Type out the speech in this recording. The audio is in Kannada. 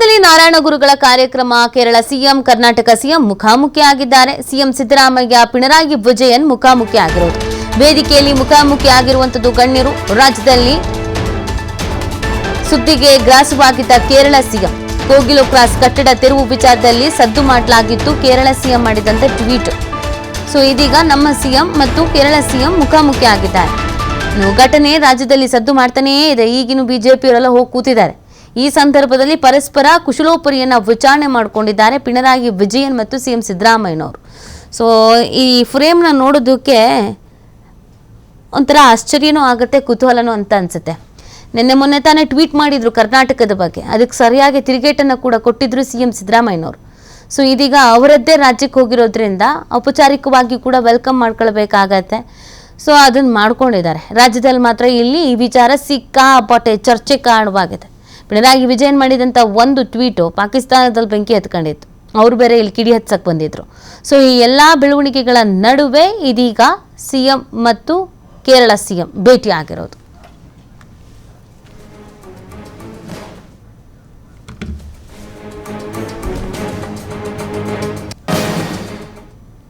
ಕೇರಳದಲ್ಲಿ ನಾರಾಯಣ ಗುರುಗಳ ಕಾರ್ಯಕ್ರಮ ಕೇರಳ ಸಿಎಂ, ಕರ್ನಾಟಕ ಸಿಎಂ ಮುಖಾಮುಖಿ ಆಗಿದ್ದಾರೆ. ಸಿಎಂ ಸಿದ್ದರಾಮಯ್ಯ, ಪಿಣರಾಯಿ ವಿಜಯನ್ ಮುಖಾಮುಖಿ ಆಗಿರೋದು ವೇದಿಕೆಯಲ್ಲಿ ಮುಖಾಮುಖಿ ಆಗಿರುವಂತದ್ದು ಗಣ್ಯರು. ರಾಜ್ಯದಲ್ಲಿ ಸುದ್ದಿಗೆ ಗ್ರಾಸವಾಗಿದ್ದ ಕೇರಳ ಸಿಎಂ. ಕೋಗಿಲು ಕ್ರಾಸ್ ಕಟ್ಟಡ ತೆರವು ವಿಚಾರದಲ್ಲಿ ಸದ್ದು ಮಾಡಲಾಗಿತ್ತು. ಕೇರಳ ಸಿಎಂ ಮಾಡಿದಂತೆ ಟ್ವೀಟ್. ಸೊ, ಇದೀಗ ನಮ್ಮ ಸಿಎಂ ಮತ್ತು ಕೇರಳ ಸಿಎಂ ಮುಖಾಮುಖಿ ಆಗಿದ್ದಾರೆ. ಘಟನೆ ರಾಜ್ಯದಲ್ಲಿ ಸದ್ದು ಮಾಡ್ತಾನೇ ಇದೆ. ಈಗಿನ ಬಿಜೆಪಿಯವರೆಲ್ಲ ಹೋಗಿ ಕೂತಿದ್ದಾರೆ. ಈ ಸಂದರ್ಭದಲ್ಲಿ ಪರಸ್ಪರ ಕುಶಲೋಪರಿಯನ್ನ ವಿಚಾರಣೆ ಮಾಡಿಕೊಂಡಿದ್ದಾರೆ ಪಿಣರಾಯಿ ವಿಜಯನ್ ಮತ್ತು ಸಿ ಸಿಎಂ ಸಿದ್ದರಾಮಯ್ಯನವರು. ಸೊ ಈ ಫ್ರೇಮ್ನ ನೋಡೋದಕ್ಕೆ ಒಂಥರ ಆಶ್ಚರ್ಯನೂ ಆಗುತ್ತೆ, ಕುತೂಹಲನೂ ಅಂತ ಅನ್ಸುತ್ತೆ. ನಿನ್ನೆ ಮೊನ್ನೆ ತಾನೇ ಟ್ವೀಟ್ ಮಾಡಿದರು ಕರ್ನಾಟಕದ ಬಗ್ಗೆ. ಅದಕ್ಕೆ ಸರಿಯಾಗಿ ತಿರುಗೇಟನ್ನು ಕೂಡ ಕೊಟ್ಟಿದ್ರು ಸಿ ಎಂ ಸಿದ್ದರಾಮಯ್ಯನವರು. ಸೊ ಇದೀಗ ಅವರದ್ದೇ ರಾಜ್ಯಕ್ಕೆ ಹೋಗಿರೋದ್ರಿಂದ ಔಪಚಾರಿಕವಾಗಿ ಕೂಡ ವೆಲ್ಕಮ್ ಮಾಡ್ಕೊಳ್ಬೇಕಾಗತ್ತೆ. ಸೊ ಅದನ್ನು ಮಾಡ್ಕೊಂಡಿದ್ದಾರೆ. ರಾಜ್ಯದಲ್ಲಿ ಮಾತ್ರ ಇಲ್ಲಿ ಈ ವಿಚಾರ ಸಿಕ್ಕಾಪಟ್ಟೆ ಚರ್ಚೆ ಕಾರಣವಾಗಿದೆ. ಪಿಣರಾಯಿ ವಿಜಯನ್ ಮಾಡಿದಂಥ ಒಂದು ಟ್ವೀಟು ಪಾಕಿಸ್ತಾನದಲ್ಲಿ ಬೆಂಕಿ ಹತ್ಕೊಂಡಿತ್ತು. ಅವ್ರು ಬೇರೆ ಇಲ್ಲಿ ಕಿಡಿ ಹಚ್ಚಕ್ಕೆ ಬಂದಿದ್ರು. ಸೊ ಈ ಎಲ್ಲ ಬೆಳವಣಿಗೆಗಳ ನಡುವೆ ಇದೀಗ ಸಿ ಎಂ ಮತ್ತು ಕೇರಳ ಸಿ ಎಂ ಭೇಟಿ ಆಗಿರೋದು